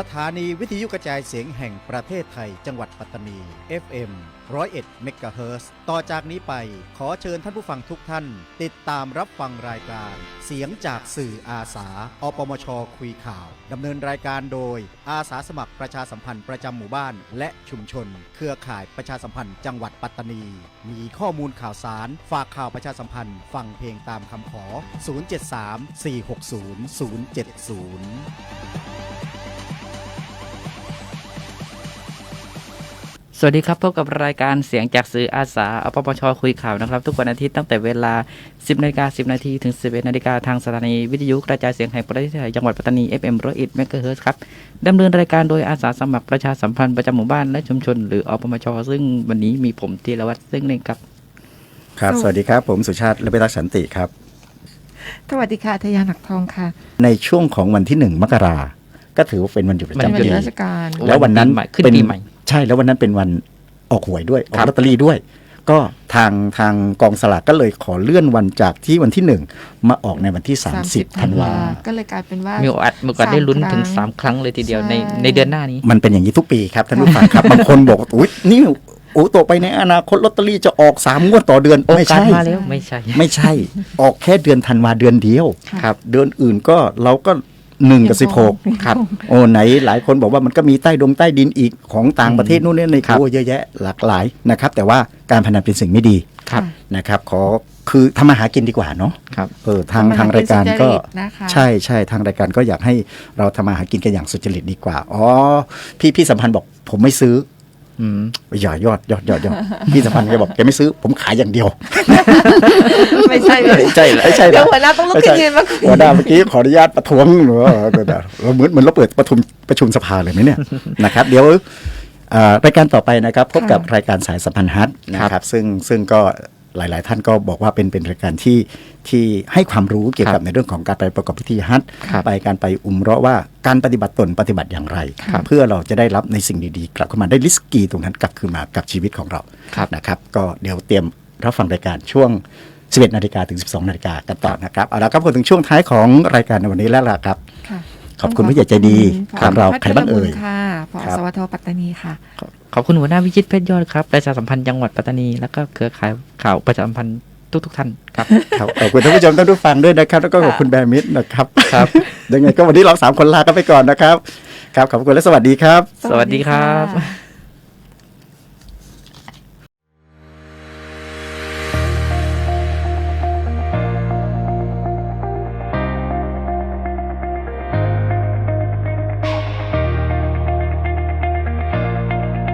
สถานีวิทยุกระจายเสียงแห่งประเทศไทย จังหวัดปัตตานี FM 101เมกะเฮิรตซ์ต่อจากนี้ไปขอเชิญท่านผู้ฟังทุกท่าน ติดตามรับฟังรายการ เสียงจากสื่ออาสา อปมช คุยข่าว ดำเนินรายการโดย อาสาสมัครประชาสัมพันธ์ประจำหมู่บ้าน และชุมชน เครือข่ายประชาสัมพันธ์จังหวัดปัตตานี มีข้อมูลข่าวสาร ฝากข่าวประชาสัมพันธ์ฟังเพลงตามคำขอ 073 460 070 วัสดีครับ พบกับรายการเสียงจากสื่ออาสาอปปชคุยข่าวนะครับ ทุกวันอาทิตย์ตั้งแต่เวลา 10นาฬิกา10นาทีถึง 11นาฬิกาทางสถานีวิทยุกระจายเสียงแห่งประเทศไทยจังหวัดปัตตานี FM 101เมกะเฮิรตซ์ครับดำเนินรายการโดยอาสาสมัครประชาสัมพันธ์ประจำหมู่บ้านและชุมชน หรืออปมชซึ่งวันนี้มีผมธีรวัตรซึ่งเล่นครับ ครับ สวัสดีครับ ผมสุชาติและเปตักสันติครับ สวัสดีค่ะทยาหนักทองค่ะ ในช่วงของวันที่หนึ่งมกราก็ถือว่าเป็นวันหยุดประเป็นจำวันปีหยุดราชการแล้ววันนั้นปีใหม่ขึ้นเป็นปี ใหม่ใช่แล้ววันนั้นเป็นวันออกหวยด้วยออครักบลอตเตอรี่ด้วย ก็ทางทางกองสลากก็เลยขอเลื่อนวันจากที่วันที่หนึ่งมาออกในวันที่ 30ธันวาก็เลยกลายเป็นว่ามีโอกาสมีโอกาสได้ลุ้นถึงสามครั้ง3ครั้งเลยทีเดียวในใช่ในเดือนหน้านี้ มันเป็นอย่างนี้ทุกปีครับท่านผู้ฟังครับบางคนบอกว่าอุ้ยนี่โอ้ต่อไปในอนาคตลอตเตอรี่จะออกสามงวดต่อเดือนโอไม่กาสใช่มาแล้วไม่ใช่ ไม่ใช่ ออกแค่เดือนธันวาเดือนเดียวค่ะครับ เดือนอื่นก็เราก็ หนึ่งกับสิบหกครับโอ้ไหนหลายคนบอกว่ามันก็มีใต้ดงใต้ดินอีกของต่างประเทศนู่นนี่ในครับโอ้เยอะแยะหลากหลายนะครับ แต่ว่าการพนันเป็นสิ่งไม่ดีครับนะครับ ขอคือทำมาหากินดีกว่าเนาะครับเออทางทำมาหาทางรายการก็กินสุจริตนะคะใช่ใช่ทางรายการก็อยากให้เราทำมาหากินกันอย่างสุจริตดีกว่าอ๋อพี่พี่สัมพันธ์บอกผมไม่ซื้อ อืมอย่ายอดยอดยอดยอดพี่สัมพันธ์แกบอกแกไม่ซื้อ ผมขายอย่างเดียว ไม่ใช่เลยใช่ไม่ใช่เหรเดี๋ยอวหัวหน้าต้องลุกขึ้นยืนมาคุยหัวหน้าเมื่อกี้ขออนุญาตประท้วงหรือว่าเราเหมือนเหมือนเราเปิดประชุมประชุมสภาเลยไหมเนี่ยนะครับ เดี๋ยวเอ่อรายการต่อไปนะครับ พบกับรายการสายสัมพันธ์ฮัทนะครับ ซึ่งซึ่งก็ หลาย ๆ ท่านก็บอกว่าเป็นเป็นรายการที่ที่ให้ความรู้เกี่ยวกับในเรื่องของการไปประกอบพิธีฮัทครับไปการไปอุมเราะห์ว่าการปฏิบัติตนปฏิบัติอย่างไรครับเพื่อเราจะได้รับในสิ่งดีๆกลับเข้ามาได้ลิสกีตรงนั้นกลับคืนมากับชีวิตของเราครับนะครับ ก็เดี๋ยวเตรียมรับฟังรายการช่วง 11นาฬิกาถึง 12นาฬิกากันต่อนะครับเอาละครับพอถึงช่วงท้ายของรายการในวันนี้แล้วล่ะครับค่ะ ขอบคุณผู้ใหญ่ใจดีขขออบงเราพัฒใครบ้างเอ่ยบุญค่ะพอครับสวทปัตตานีค่ะ ขอบคุณหัวหน้าวิชิตเพชรยอดครับประชาสัมพันธ์จังหวัดปัตตานี แล้วก็เครือข่ายข่าวประชาสัมพันธ์ทุกทุกๆท่านครับ ครับขอบคุณท่านผู้ชมท่านผู้ฟังด้วยนะครับ แล้วก็ขอบคุณแบร์มิดนะครับครับยังไงก็วันนี้เราสามคนลากันไปก่อนนะครับ ครับขอบคุณและสวัสดีครับ สวัสดีครับค่ะ